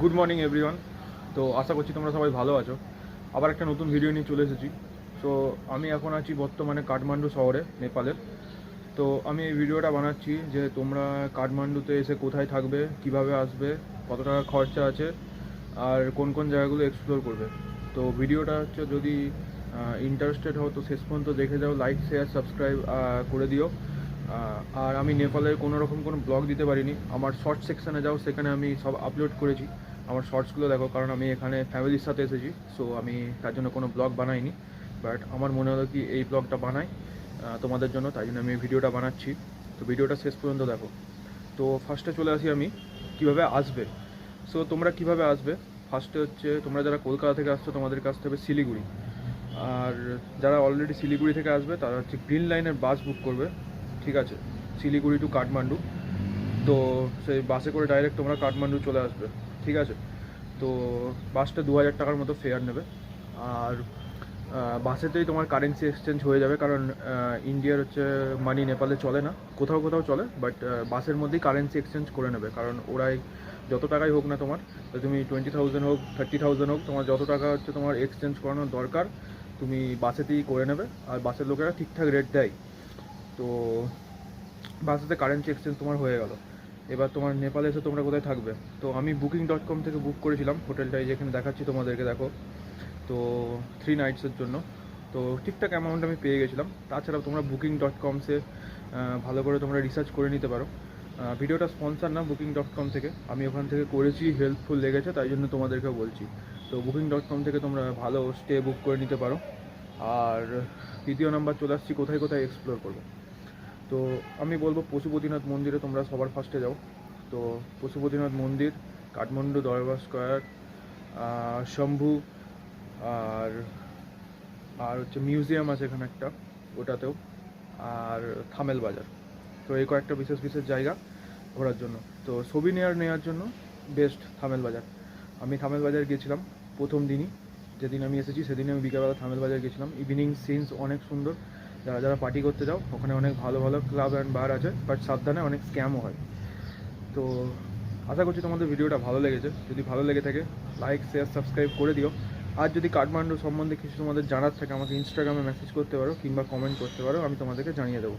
Good morning everyone তো আশা করছি তোমরা সবাই ভালো আছো। আবার একটা নতুন ভিডিও নিয়ে চলে এসেছি। তো আমি এখন আছি বর্তমানে কাঠমান্ডু শহরে, নেপালের। তো আমি এই ভিডিওটা বানাচ্ছি যে তোমরা কাঠমান্ডুতে এসে কোথায় থাকবে, কীভাবে আসবে, কত টাকা খরচা আছে, আর কোন কোন জায়গাগুলো এক্সপ্লোর করবে। তো ভিডিওটা হচ্ছে যদি ইন্টারেস্টেড হও, তো শেষ পর্যন্ত দেখে যাও লাইক শেয়ার সাবস্ক্রাইব করে দিও। আর আমি নেপালের কোনো রকম কোনো ব্লগ দিতে পারিনি। আমার শর্ট সেকশানে যাও, সেখানে আমি সব আপলোড করেছি। আমার শর্টসগুলো দেখো, কারণ আমি এখানে ফ্যামিলির সাথে এসেছি সো আমি তার জন্য কোনো ব্লগ বানাইনি। বাট আমার মনে হলো কি এই ব্লগটা বানাই তোমাদের জন্য, তাই জন্য আমি ভিডিওটা বানাচ্ছি। তো ভিডিওটা শেষ পর্যন্ত দেখো। তো ফার্স্টে চলে আসি আমি, কীভাবে আসবে? সো তোমরা কীভাবে আসবে? ফার্স্টে হচ্ছে, তোমরা যারা কলকাতা থেকে আসছো, তোমাদের কাছ থেকে শিলিগুড়ি। আর যারা অলরেডি শিলিগুড়ি থেকে আসবে, তারা হচ্ছে গ্রিন লাইনের বাস বুক করবে। ঠিক আছে, শিলিগুড়ি টু কাঠমান্ডু তো সেই বাসে করে ডাইরেক্ট তোমরা কাঠমান্ডু চলে আসবে, ঠিক আছে? তো বাসটা দু হাজার টাকার মতো ফেয়ার নেবে। আর বাসেতেই তোমার কারেন্সি এক্সচেঞ্জ হয়ে যাবে, কারণ ইন্ডিয়ার হচ্ছে মানি নেপালে চলে না। কোথাও কোথাও চলে বাট বাসের মধ্যেই কারেন্সি এক্সচেঞ্জ করে নেবে, কারণ ওরাই যত টাকাই হোক না তোমার, তুমি টোয়েন্টি থাউজেন্ড হোক থার্টি থাউজেন্ড হোক, তোমার যত টাকা হচ্ছে তোমার এক্সচেঞ্জ করানোর দরকার, তুমি বাসেতেই করে নেবে। আর বাসের লোকেরা ঠিকঠাক রেট দেয়। তো বাসেতে কারেন্সি এক্সচেঞ্জ তোমার হয়ে গেল। এবার তোমার নেপালে এসে তোমরা কোথায় থাকবে? তো আমি বুকিং ডট কম থেকে বুক করেছিলাম হোটেলটাই যেখানে দেখাচ্ছি তোমাদেরকে, দেখো। তো থ্রি নাইটসের জন্য। তো ঠিকঠাক অ্যামাউন্ট আমি পেয়ে গেছিলাম। তাছাড়া তোমরা বুকিং ডট কমসে ভালো করে তোমরা রিসার্চ করে নিতে পারো। ভিডিওটা স্পন্সার না বুকিং ডট কম থেকে। আমি ওখান থেকে করেছি হেল্পফুল লেগেছে, তাই জন্য তোমাদেরকে বলছি। তো বুকিং ডট কম থেকে তোমরা ভালো স্টে বুক করে নিতে পারো। আর দ্বিতীয় নাম্বার চলে আসছি, কোথায় কোথায় এক্সপ্লোর করব? তো আমি বলব পশুপতিনাথ মন্দিরে তোমরা সবার ফার্স্টে যাও। তো পশুপতিনাথ মন্দির, কাঠমান্ডু দরবার স্কোয়ার শম্ভু, আর আর হচ্ছে মিউজিয়াম আছে এখানে একটা, ওটাতেও, আর থামেল বাজার। তো এই কয়েকটা বিশেষ বিশেষ জায়গা ঘোরার জন্য। তো ছবি নেওয়ার নেওয়ার জন্য বেস্ট থামেল বাজার। আমি থামেল বাজার গিয়েছিলাম প্রথম দিনই, যেদিন আমি এসেছি সেদিন আমি বিকালবেলা থামেল বাজার গেছিলাম। ইভিনিং সিনস অনেক সুন্দর। যারা যারা পার্টি করতে যাও, ওখানে অনেক ভালো ভালো ক্লাব অ্যান্ড বার আছে বাট সাবধানে অনেক স্ক্যামও হয়। তো আশা করছি তোমাদের ভিডিওটা ভালো লেগেছে। যদি ভালো লেগে থাকে লাইক শেয়ার সাবস্ক্রাইব করে দিও। আর যদি কাঠমান্ডু সম্বন্ধে কিছু তোমাদের জানার থাকে, আমাকে ইনস্টাগ্রামে মেসেজ করতে পারো কিংবা কমেন্ট করতে পারো, আমি তোমাদেরকে জানিয়ে দেবো।